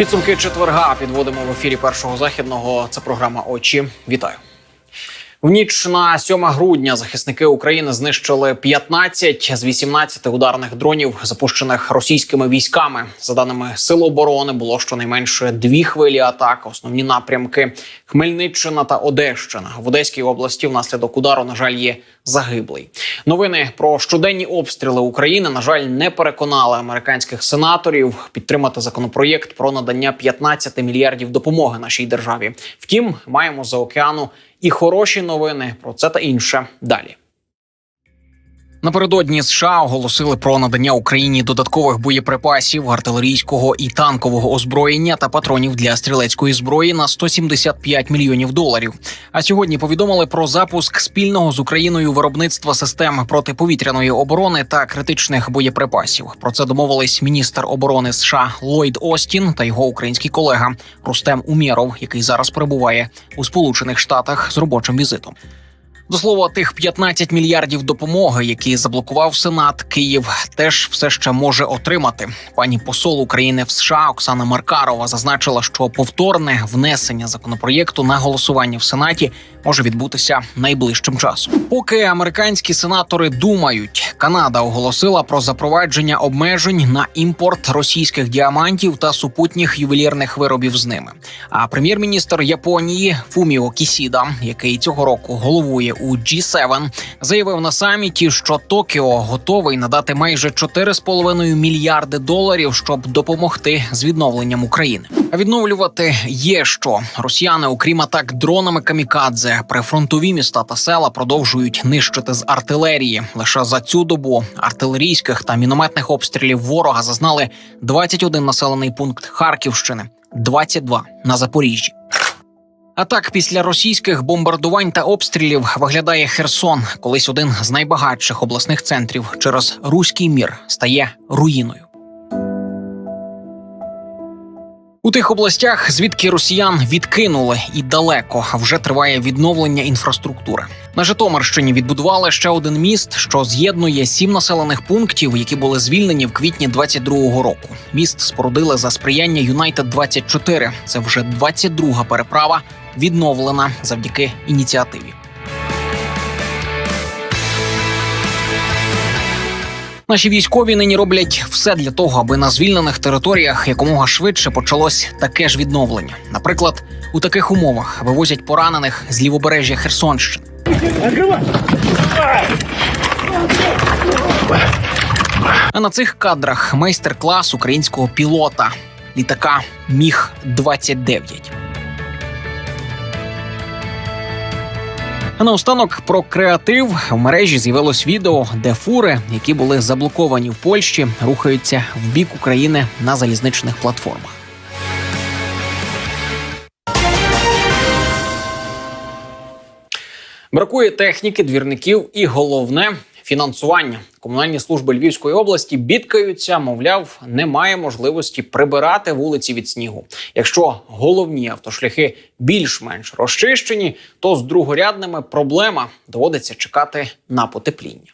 Підсумки четверга підводимо в ефірі першого західного. Це програма Очі. Вітаю. В ніч на 7 грудня захисники України знищили 15 з 18 ударних дронів, запущених російськими військами. За даними Сил оборони, було щонайменше дві хвилі атак. Основні напрямки Хмельниччина та Одещина. В Одеській області внаслідок удару, на жаль, є загиблий. Новини про щоденні обстріли України на жаль не переконали американських сенаторів підтримати законопроєкт про надання 15 мільярдів допомоги нашій державі. Втім, маємо за океану і хороші новини про це та інше далі. Напередодні США оголосили про надання Україні додаткових боєприпасів, артилерійського і танкового озброєння та патронів для стрілецької зброї на 175 мільйонів доларів. А сьогодні повідомили про запуск спільного з Україною виробництва систем протиповітряної оборони та критичних боєприпасів. Про це домовились міністр оборони США Ллойд Остін та його український колега Рустем Умєров, який зараз перебуває у Сполучених Штатах з робочим візитом. До слова, тих 15 мільярдів допомоги, які заблокував Сенат, Київ теж все ще може отримати. Пані посол України в США Оксана Маркарова зазначила, що повторне внесення законопроєкту на голосування в Сенаті може відбутися найближчим часом. Поки американські сенатори думають, Канада оголосила про запровадження обмежень на імпорт російських діамантів та супутніх ювелірних виробів з ними. А прем'єр-міністр Японії Фуміо Кісіда, який цього року головує у G7, заявив на саміті, що Токіо готовий надати майже 4,5 мільярди доларів, щоб допомогти з відновленням України. А відновлювати є що росіяни, окрім атак дронами камікадзе, прифронтові міста та села продовжують нищити з артилерії. Лише за цю добу артилерійських та мінометних обстрілів ворога зазнали 21 населений пункт Харківщини, 22 на Запоріжжі. А так, після російських бомбардувань та обстрілів виглядає Херсон, колись один з найбагатших обласних центрів через руський мір стає руїною. У тих областях, звідки росіян відкинули і далеко вже триває відновлення інфраструктури. На Житомирщині відбудували ще один міст, що з'єднує сім населених пунктів, які були звільнені в квітні 22-го року. Міст спорудили за сприяння Юнайтед 24 Це вже 22-га переправа, відновлена завдяки ініціативі. Наші військові нині роблять все для того, аби на звільнених територіях якомога швидше почалось таке ж відновлення. Наприклад, у таких умовах вивозять поранених з лівобережжя Херсонщини. А на цих кадрах майстер-клас українського пілота літака Міг 29 А наостанок про креатив в мережі з'явилось відео, де фури, які були заблоковані в Польщі, рухаються в бік України на залізничних платформах. Бракує техніки, двірників і головне фінансування. Комунальні служби Львівської області бідкаються, мовляв, немає можливості прибирати вулиці від снігу. Якщо головні автошляхи більш-менш розчищені, то з другорядними проблема доводиться чекати на потепління.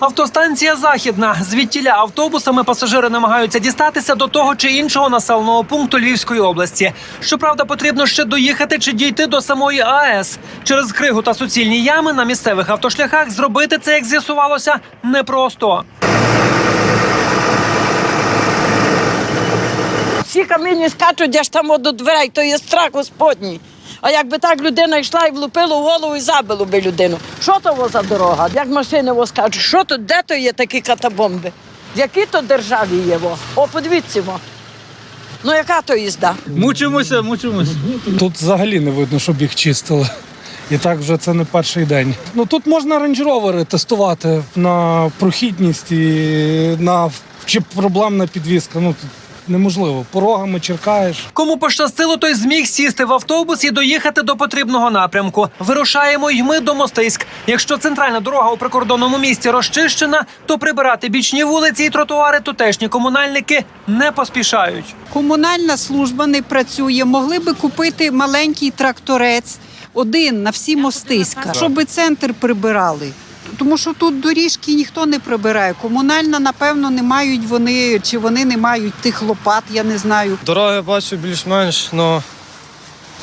Автостанція Західна. Звідтіля автобусами пасажири намагаються дістатися до того чи іншого населеного пункту Львівської області. Щоправда, потрібно ще доїхати чи дійти до самої АЕС. Через кригу та суцільні ями на місцевих автошляхах зробити це, як з'ясувалося, непросто. Всі камінні скачуть аж там до дверей, то є страх господній. А якби так людина йшла і влупила в голову і забило би людину. Що то во за дорога? Як машини во скачуть? Що то, де то є такі катабомби? В якій то державі є во? О, подивіться во. Ну яка то їзда? Мучимося, мучимося. Тут взагалі не видно, щоб їх чистили. І так вже це не перший день. Ну тут можна рейндж-ровери тестувати на прохідність і на чи проблемна підвізка. Ну тут неможливо. Порогами черкаєш. Кому пощастило, той зміг сісти в автобус і доїхати до потрібного напрямку. Вирушаємо й ми до Мостиськ. Якщо центральна дорога у прикордонному місті розчищена, то прибирати бічні вулиці і тротуари тутешні комунальники не поспішають. Комунальна служба не працює. Могли би купити маленький тракторець, один на всі мостиська, щоб центр прибирали. Тому що тут доріжки ніхто не прибирає. Комунальна, напевно, не мають вони, чи вони не мають тих лопат, я не знаю. Дороги бачу більш-менш, але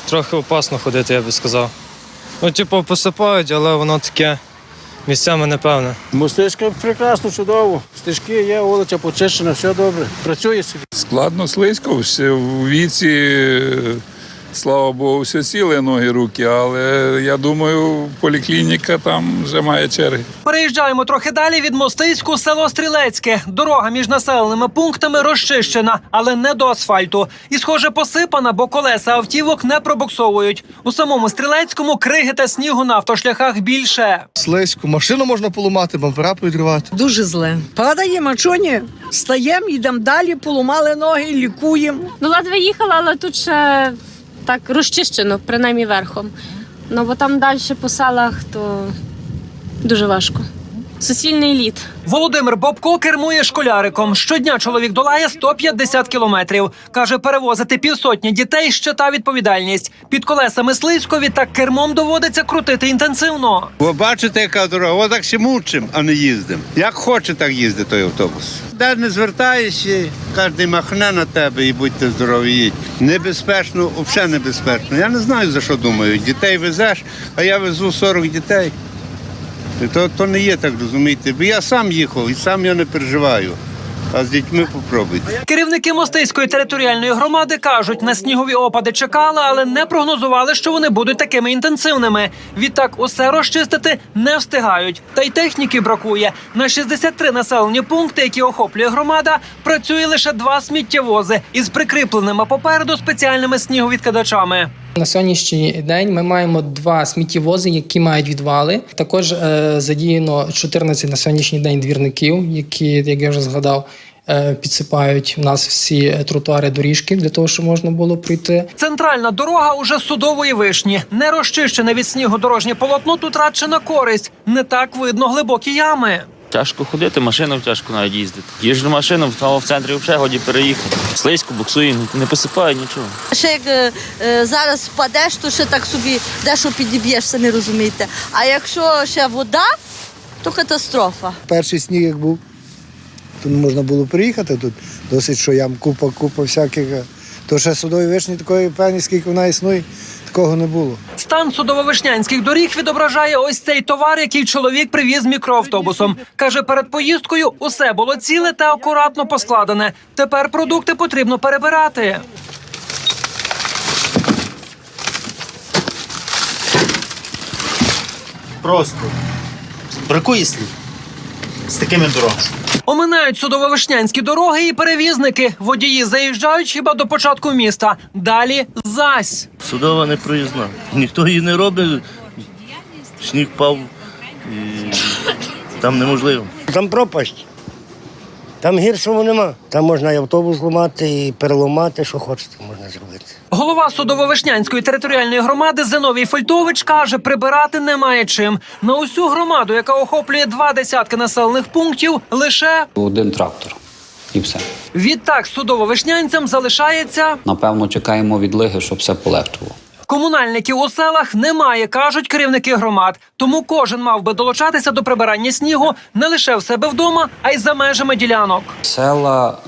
трохи опасно ходити, я би сказав. Ну, типу, посипають, але воно таке місцями непевне. Мостичка прекрасно, чудово. Стежки є, вулиця почищена, все добре. Працює собі. Складно слизько, ще в віці, слава Богу, все ціле ноги, руки, але я думаю, поліклініка там вже має черги. Переїжджаємо трохи далі від Мостиську село Стрілецьке. Дорога між населеними пунктами розчищена, але не до асфальту. І, схоже, посипана, бо колеса автівок не пробуксовують. У самому Стрілецькому криги та снігу на автошляхах більше. Слизько, машину можна поламати, бампера підривати. Дуже зле. Падаємо, а чого ні? Стаємо, йдемо далі, поламали ноги, лікуємо. Ну, ледве їхала, але тут ще так розчищено, принаймні верхом. Ну, бо там далі по селах, то дуже важко. Суцільний лід. Володимир Бобко кермує школяриком. Щодня чоловік долає 150 кілометрів. Каже, перевозити півсотні дітей ще та відповідальність. Під колесами слизькові та кермом доводиться крутити інтенсивно. Ви бачите, яка дорога? Отак ще мучимо, а не їздимо. Як хоче, так їздить той автобус. Де не звертаєшся, кожен махне на тебе і будьте здорові. їдь. Небезпечно, взагалі небезпечно. Я не знаю, за що думаю. Дітей везеш, а я везу 40 дітей. То, то не є так, розумієте. Бо я сам їхав і сам я не переживаю. А з дітьми попробуйте. Керівники Мостиської територіальної громади кажуть, на снігові опади чекали, але не прогнозували, що вони будуть такими інтенсивними. Відтак усе розчистити не встигають. Та й техніки бракує. На 63 населені пункти, які охоплює громада, працює лише два сміттєвози із прикріпленими попереду спеціальними сніговідкидачами. На сьогоднішній день ми маємо два сміттєвози, які мають відвали. Також е, задіяно 14 на сьогоднішній день двірників, які, як я вже згадав, е, підсипають у нас всі е, тротуари доріжки для того, щоб можна було пройти. Центральна дорога уже судової вишні. Не розчищене від снігу дорожнє полотно тут радше на користь. Не так видно глибокі ями. Тяжко ходити, машиною тяжко навіть їздити. Їжджу машину, в в центрі взагалі годі переїхати. Слизько, буксує, не посипає нічого. Ще як е, е, зараз впадеш, то ще так собі дещо підіб'єш, самі розумієте. А якщо ще вода, то катастрофа. Перший сніг як був, то не можна було приїхати тут. Досить, що ям купа, купа всяких. То ще судові вишні такої певні, скільки вона існує, такого не було. Стан судово-вишнянських доріг відображає ось цей товар, який чоловік привіз мікроавтобусом. Каже, перед поїздкою усе було ціле та акуратно поскладене. Тепер продукти потрібно перебирати. Просто. Бракує слів з такими дорогами. Оминають судово-вишнянські дороги і перевізники. Водії заїжджають хіба до початку міста. Далі зась. Судова не проїзна. Ніхто її не робить. Сніг пав І... Там неможливо. Там пропасть. Там гіршого нема. Там можна і автобус ламати, і переламати, що хочете. Голова судово-вишнянської територіальної громади Зиновій Фольтович каже, прибирати немає чим. На усю громаду, яка охоплює два десятки населених пунктів, лише Один трактор і все. відтак судово-вишнянцям залишається Напевно, чекаємо відлиги, щоб все полегшило. комунальників у селах немає, кажуть керівники громад. Тому кожен мав би долучатися до прибирання снігу не лише в себе вдома, а й за межами ділянок. Села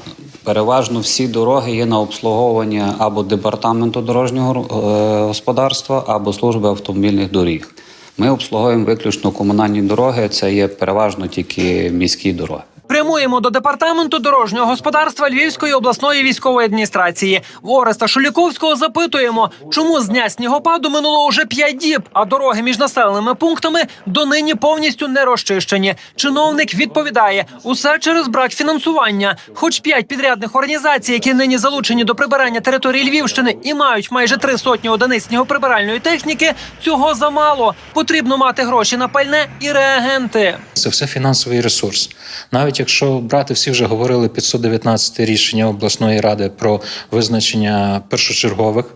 переважно всі дороги є на обслуговування або департаменту дорожнього е, господарства, або служби автомобільних доріг. Ми обслуговуємо виключно комунальні дороги. Це є переважно тільки міські дороги. Прямуємо до департаменту дорожнього господарства Львівської обласної військової адміністрації. В Ореста Шуліковського запитуємо, чому з дня снігопаду минуло уже п'ять діб, а дороги між населеними пунктами донині повністю не розчищені. Чиновник відповідає: усе через брак фінансування. Хоч п'ять підрядних організацій, які нині залучені до прибирання території Львівщини і мають майже три сотні одиниць снігоприбиральної техніки, цього замало. Потрібно мати гроші на пальне і реагенти. Це все фінансовий ресурс. Навіть навіть якщо брати, всі вже говорили 519 рішення обласної ради про визначення першочергових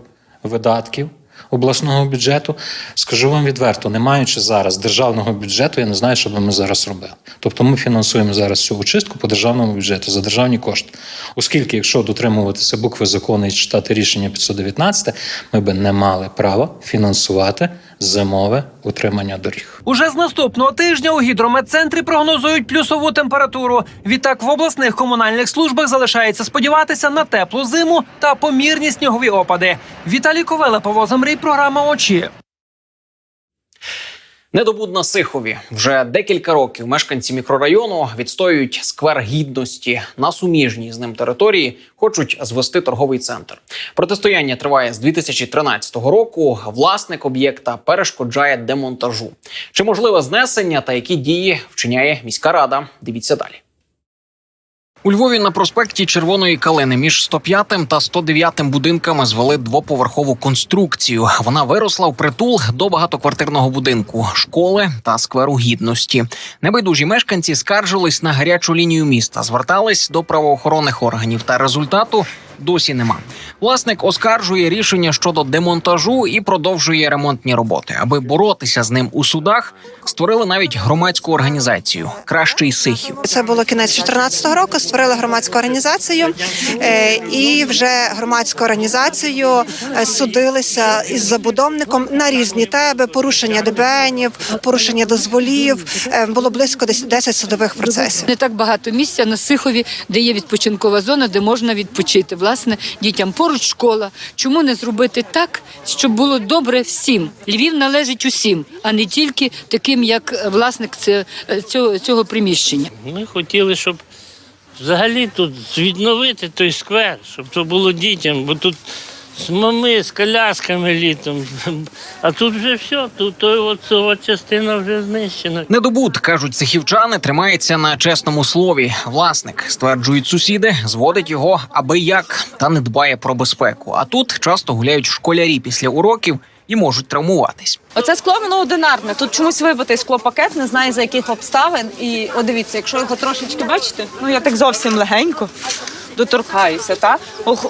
видатків обласного бюджету. Скажу вам відверто, не маючи зараз державного бюджету, я не знаю, що би ми зараз робили. Тобто ми фінансуємо зараз цю очистку по державному бюджету за державні кошти. Оскільки, якщо дотримуватися букви закону і читати рішення 519, ми би не мали права фінансувати зимове утримання доріг. Уже з наступного тижня у гідрометцентрі прогнозують плюсову температуру. Відтак в обласних комунальних службах залишається сподіватися на теплу зиму та помірні снігові опади. Віталій Ковеле, Павло Замрій, програма очі. Недобуд на Сихові вже декілька років мешканці мікрорайону відстоюють сквер гідності на суміжній з ним території. Хочуть звести торговий центр. Протистояння триває з 2013 року. Власник об'єкта перешкоджає демонтажу. Чи можливе знесення та які дії вчиняє міська рада? Дивіться далі. У Львові на проспекті Червоної калини між 105 та 109 будинками звели двоповерхову конструкцію. Вона виросла в притул до багатоквартирного будинку, школи та скверу гідності. Небайдужі мешканці скаржились на гарячу лінію міста, звертались до правоохоронних органів. Та результату досі нема. Власник оскаржує рішення щодо демонтажу і продовжує ремонтні роботи. Аби боротися з ним у судах, створили навіть громадську організацію Кращий Сихів. Це було кінець 2014 року. Створили громадську організацію, е, і вже громадською організацією е, судилися із забудовником на різні теби, порушення ДБНів, порушення дозволів. Е, Було близько десь 10 судових процесів. Не так багато місця на Сихові, де є відпочинкова зона, де можна відпочити. Власне, дітям поруч школа. Чому не зробити так, щоб було добре всім? Львів належить усім, а не тільки таким, як е, власник е, цього, цього приміщення. Ми хотіли, щоб взагалі тут відновити той сквер, щоб це було дітям, бо тут з мами, з колясками літом. А тут вже все, тут той от, ця частина вже знищена. Недобут кажуть сихівчани, тримається на чесному слові. Власник стверджують сусіди, зводить його аби як та не дбає про безпеку. А тут часто гуляють школярі після уроків і можуть травмуватись. Оце скло воно одинарне. Тут чомусь вибитий склопакет, не знаю за яких обставин. І от дивіться, якщо його трошечки бачите, ну я так зовсім легенько доторкаюся, та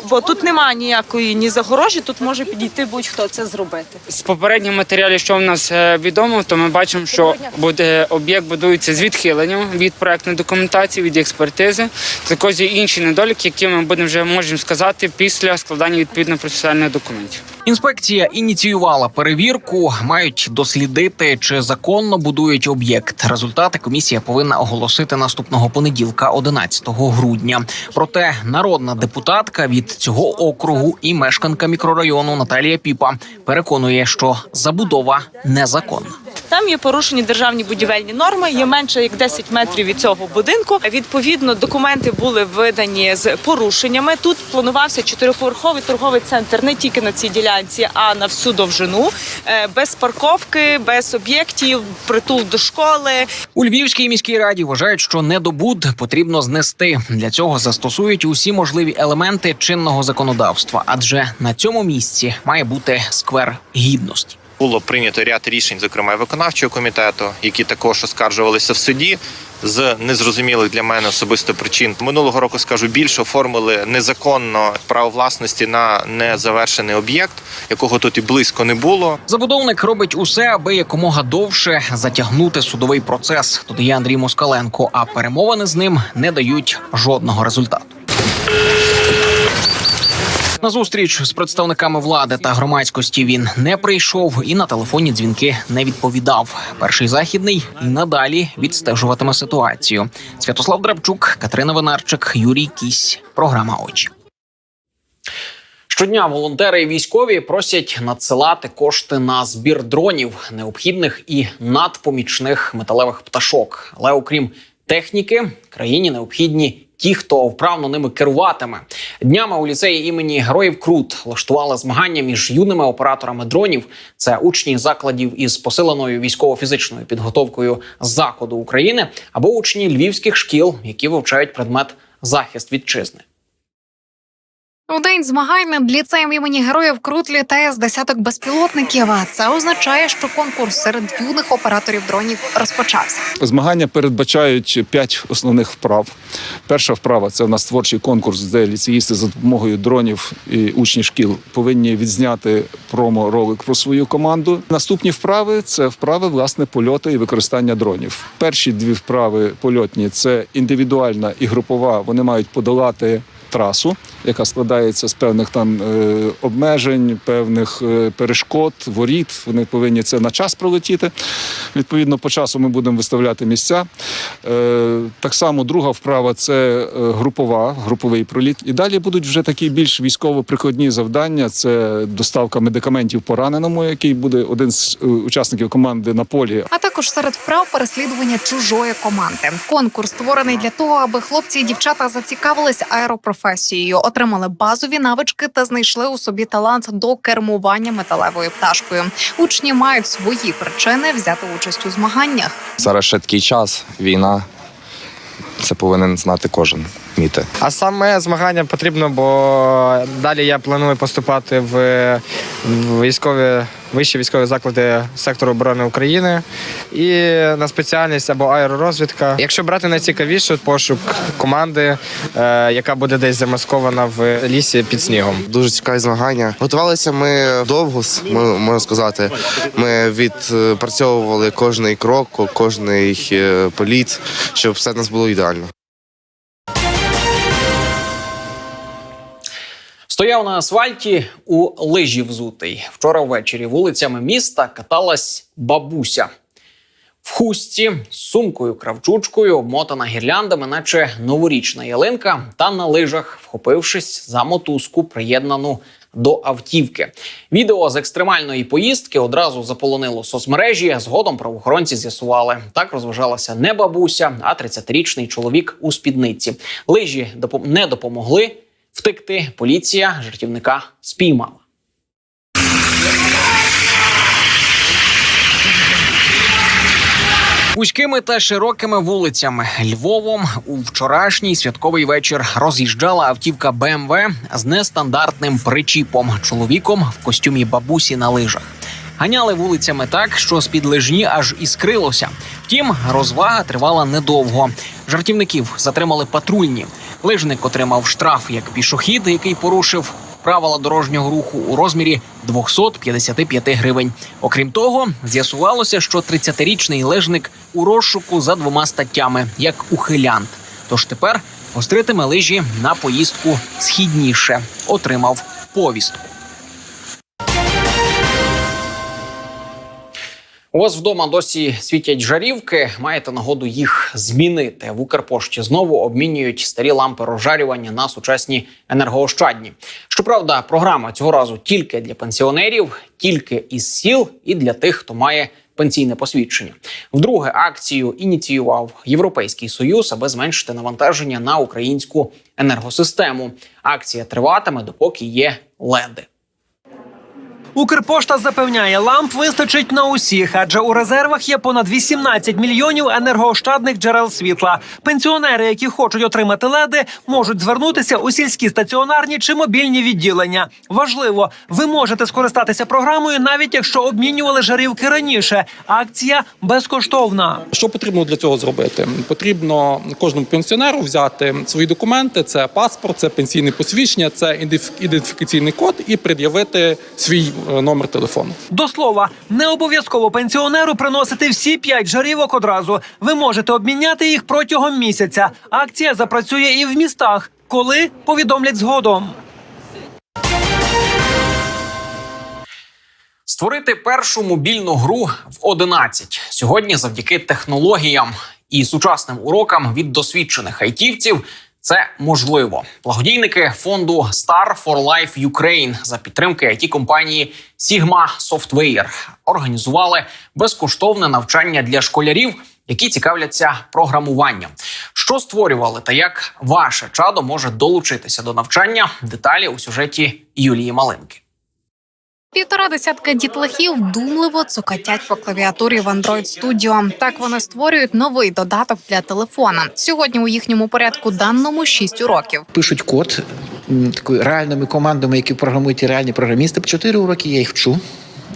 бо тут немає ніякої ні загорожі, тут може підійти будь-хто це зробити. З попередніх матеріалів, що в нас е, відомо, то ми бачимо, що буде об'єкт будується з відхиленням від проектної документації, від експертизи. Також є інші недоліки, які ми будемо вже можемо сказати після складання відповідно процесуальних документів. Інспекція ініціювала перевірку, мають дослідити, чи законно будують об'єкт. Результати комісія повинна оголосити наступного понеділка, 11 грудня. Проте народна депутатка від цього округу і мешканка мікрорайону Наталія Піпа переконує, що забудова незаконна. Там є порушені державні будівельні норми, є менше як 10 метрів від цього будинку. Відповідно, документи були видані з порушеннями. Тут планувався чотириповерховий торговий центр не тільки на цій ділянці, а на всю довжину, е, без парковки, без об'єктів, притул до школи. У Львівській міській раді вважають, що недобуд потрібно знести. Для цього застосують усі можливі елементи чинного законодавства, адже на цьому місці має бути сквер гідності. Було прийнято ряд рішень, зокрема виконавчого комітету, які також оскаржувалися в суді з незрозумілих для мене особисто причин. Минулого року скажу більше оформили незаконно право власності на незавершений об'єкт, якого тут і близько не було. Забудовник робить усе, аби якомога довше затягнути судовий процес. Додає Андрій Москаленко. А перемовини з ним не дають жодного результату. На зустріч з представниками влади та громадськості він не прийшов і на телефонні дзвінки не відповідав. Перший західний і надалі відстежуватиме ситуацію. Святослав Драбчук, Катерина Винарчик, Юрій Кісь. Програма очі. Щодня волонтери і військові просять надсилати кошти на збір дронів, необхідних і надпомічних металевих пташок. Але окрім техніки, країні необхідні ті, хто вправно ними керуватиме. Днями у ліцеї імені Героїв Крут влаштували змагання між юними операторами дронів. Це учні закладів із посиленою військово-фізичною підготовкою заходу України або учні львівських шкіл, які вивчають предмет захист вітчизни. У день змагань над ліцеєм імені героїв Крут літає з десяток безпілотників. А це означає, що конкурс серед юних операторів дронів розпочався. Змагання передбачають п'ять основних вправ. Перша вправа це у нас творчий конкурс, де ліцеїсти за допомогою дронів і учні шкіл повинні відзняти промо-ролик про свою команду. Наступні вправи це вправи власне польоту і використання дронів. Перші дві вправи польотні це індивідуальна і групова. Вони мають подолати. Трасу, яка складається з певних там е, обмежень, певних е, перешкод, воріт. Вони повинні це на час пролетіти. Відповідно, по часу ми будемо виставляти місця. Е, так само друга вправа це групова, груповий проліт. І далі будуть вже такі більш військово-прикладні завдання. Це доставка медикаментів пораненому, який буде один з учасників команди на полі. А також серед вправ переслідування чужої команди. Конкурс створений для того, аби хлопці і дівчата зацікавились аеропрофесією, отримали базові навички та знайшли у собі талант до кермування металевою пташкою. Учні мають свої причини взяти участь у змаганнях. Зараз ще такий час, війна. Це повинен знати кожен вміти. А саме змагання потрібно, бо далі я планую поступати в, військові вищі військові заклади сектору оборони України і на спеціальність або аеророзвідка. Якщо брати найцікавіше, пошук команди, е, яка буде десь замаскована в лісі під снігом. Дуже цікаві змагання. Готувалися ми довго, ми- можна сказати. Ми відпрацьовували кожний крок, кожний е, політ, щоб все в нас було ідеально. Стояв на асфальті у лижі взутий. Вчора ввечері вулицями міста каталась бабуся. В хустці з сумкою кравчучкою, обмотана гірляндами, наче новорічна ялинка, та на лижах, вхопившись за мотузку, приєднану до автівки. Відео з екстремальної поїздки одразу заполонило соцмережі. Згодом правоохоронці з'ясували, так розважалася не бабуся, а 30-річний чоловік у спідниці. Лижі не допомогли втекти. Поліція жартівника спіймала. Вузькими та широкими вулицями Львовом у вчорашній святковий вечір роз'їжджала автівка БМВ з нестандартним причіпом чоловіком в костюмі бабусі на лижах. Ганяли вулицями так, що з-під лижні аж іскрилося. Втім, розвага тривала недовго. Жартівників затримали патрульні. Лижник отримав штраф як пішохід, який порушив правила дорожнього руху у розмірі 255 гривень. Окрім того, з'ясувалося, що 30-річний лежник у розшуку за двома статтями як ухилянт. Тож тепер гостритиме лижі на поїздку східніше. Отримав повістку. У вас вдома досі світять жарівки. Маєте нагоду їх змінити. В Укрпошті знову обмінюють старі лампи розжарювання на сучасні енергоощадні. Щоправда, програма цього разу тільки для пенсіонерів, тільки із сіл і для тих, хто має пенсійне посвідчення. Вдруге акцію ініціював Європейський союз, аби зменшити навантаження на українську енергосистему. Акція триватиме, допоки є леди. Укрпошта запевняє, ламп вистачить на усіх, адже у резервах є понад 18 мільйонів енергоощадних джерел світла. Пенсіонери, які хочуть отримати леди, можуть звернутися у сільські стаціонарні чи мобільні відділення. Важливо, ви можете скористатися програмою, навіть якщо обмінювали жарівки раніше. Акція безкоштовна. Що потрібно для цього зробити? Потрібно кожному пенсіонеру взяти свої документи: це паспорт, це пенсійне посвідчення, це ідентиф- ідентифікаційний код і пред'явити свій номер телефону. До слова, не обов'язково пенсіонеру приносити всі п'ять жарівок одразу. Ви можете обміняти їх протягом місяця. Акція запрацює і в містах, коли повідомлять згодом. Створити першу мобільну гру в 11 сьогодні завдяки технологіям і сучасним урокам від досвідчених айтівців. Це можливо. Благодійники фонду Star for Life Ukraine за підтримки it компанії Sigma Software організували безкоштовне навчання для школярів, які цікавляться програмуванням. Що створювали та як ваше чадо може долучитися до навчання? Деталі у сюжеті Юлії Малинки. Півтора десятка дітлахів думливо цокотять по клавіатурі в Android Studio. Так вони створюють новий додаток для телефона. Сьогодні у їхньому порядку даному 6 уроків. пишуть код, такою реальними командами, які програмують реальні програмісти. Чотири уроки я їх вчу.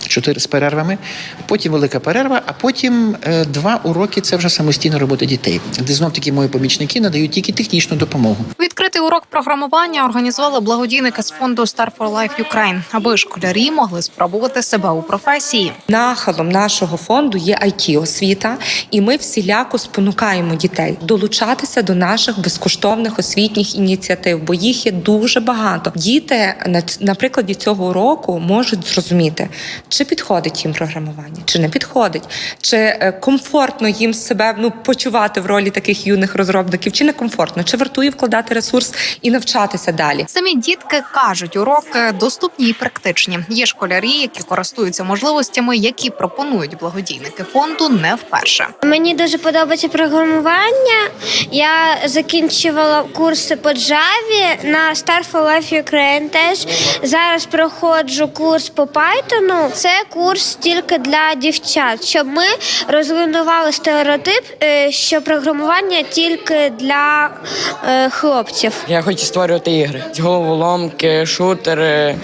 Чотири з перервами, потім велика перерва, а потім е, два уроки це вже самостійна робота дітей, де знов таки мої помічники надають тільки технічну допомогу. Відкритий урок програмування організували благодійники з фонду Star for Life Ukraine, аби школярі могли спробувати себе у професії. Нахилом нашого фонду є it освіта, і ми всіляко спонукаємо дітей долучатися до наших безкоштовних освітніх ініціатив, бо їх є дуже багато. Діти на, на прикладі цього уроку можуть зрозуміти, чи підходить їм програмування, чи не підходить, чи е, комфортно їм себе ну почувати в ролі таких юних розробників, чи не комфортно, чи вартує вкладати ресурс і навчатися далі. Самі дітки кажуть, уроки доступні і практичні. Є школярі, які користуються можливостями, які пропонують благодійники фонду не вперше. Мені дуже подобається програмування. Я закінчувала курси по Java на Start for Life Ukraine теж. Зараз проходжу курс по Python. Це курс тільки для дівчат, щоб ми розруйнували стереотип, е, що програмування тільки для е, хлопців. Я хочу створювати ігри. Головоломки, шутери,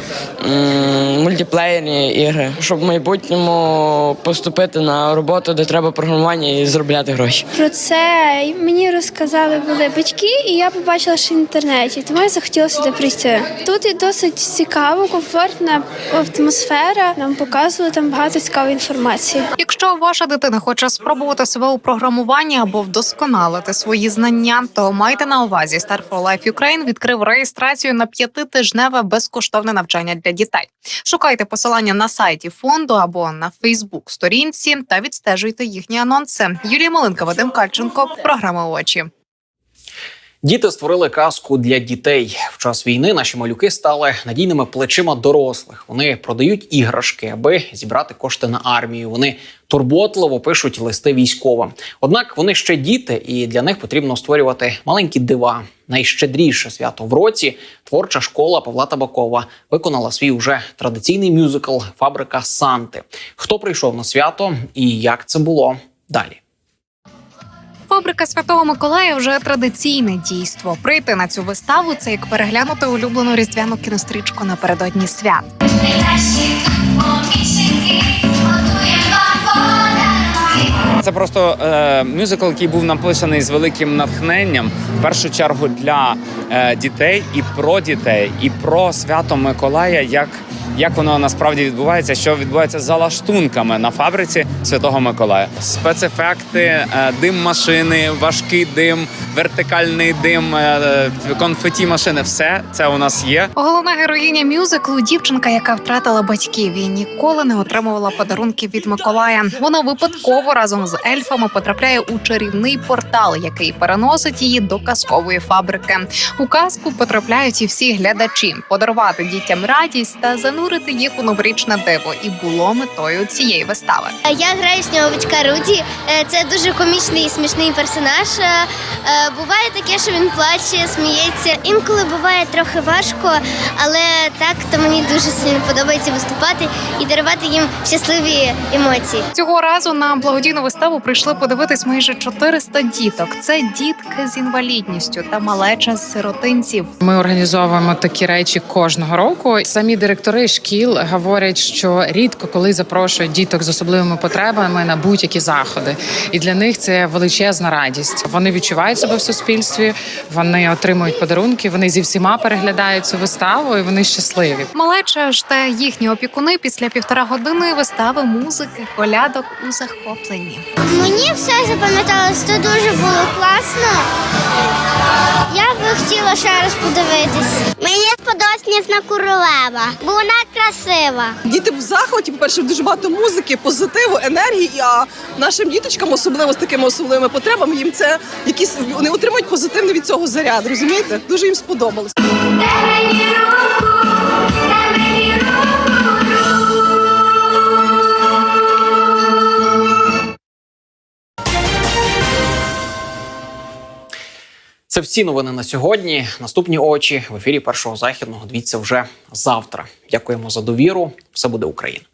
мультиплеєрні ігри, щоб в майбутньому поступити на роботу, де треба програмування і заробляти гроші. Про це мені розказали були батьки, і я побачила ще в інтернеті, тому я захотіла сюди прийти. Тут і досить цікаво, комфортна атмосфера. Нам показували там багато цікавої інформації. Якщо ваша дитина хоче спробувати себе у програмуванні або вдосконалити свої знання, то майте на увазі Star for Life Ukraine відкрив реєстрацію на п'ятитижневе безкоштовне навчання для дітей. Шукайте посилання на сайті фонду або на Фейсбук сторінці та відстежуйте їхні анонси. Юлія Малинка, Вадим Кальченко, програма очі. Діти створили казку для дітей. В час війни наші малюки стали надійними плечима дорослих. Вони продають іграшки, аби зібрати кошти на армію. Вони турботливо пишуть листи військовим. Однак вони ще діти, і для них потрібно створювати маленькі дива. Найщедріше свято в році творча школа Павла Табакова виконала свій уже традиційний мюзикл Фабрика Санти. Хто прийшов на свято і як це було далі? Фабрика Святого Миколая вже традиційне дійство. Прийти на цю виставу це як переглянути улюблену різдвяну кінострічку напередодні свят. Це просто е, мюзикл, який був написаний з великим натхненням, в першу чергу для е, дітей і про дітей, і про свято Миколая, як, як воно насправді відбувається, що відбувається за лаштунками на фабриці Святого Миколая. Спецефекти, е, дим машини, важкий дим, вертикальний дим, е, конфеті машини все це у нас є. Головна героїня мюзиклу дівчинка, яка втратила батьків і ніколи не отримувала подарунків від Миколая. Вона випадково разом з ельфами потрапляє у чарівний портал, який переносить її до казкової фабрики. У казку потрапляють і всі глядачі подарувати дітям радість та занурити їх у новорічне диво. І було метою цієї вистави. Я граю сніговичка Руді. Е, Це дуже комічний і смішний персонаж. Е, е, Буває таке, що він плаче, сміється. Інколи буває трохи важко, але так то мені дуже сильно подобається виступати і дарувати їм щасливі емоції. Цього разу на благодійну виставу прийшли подивитись майже 400 діток. Це дітки з інвалідністю та малеча з сиротинців. Ми організовуємо такі речі кожного року. Самі директори шкіл говорять, що рідко коли запрошують діток з особливими потребами на будь-які заходи, і для них це величезна радість. Вони відчувають себе в суспільстві, вони отримують подарунки, вони зі всіма переглядають цю виставу, і вони щасливі. Малеча ж та їхні опікуни після півтора години вистави музики, колядок у захопленні. Мені все запам'яталось, це дуже було класно. Я би хотіла ще раз подивитись. Мені сподобалась Ніжна королева, бо вона красива. Діти в захваті, по-перше, дуже багато музики, позитиву, енергії. А нашим діточкам, особливо з такими особливими потребами, їм це якісь вони отримують позитивний від цього заряд. Розумієте? Дуже їм сподобалось. Це всі новини на сьогодні. Наступні очі в ефірі першого західного. Дивіться вже завтра. Дякуємо за довіру. Все буде Україна.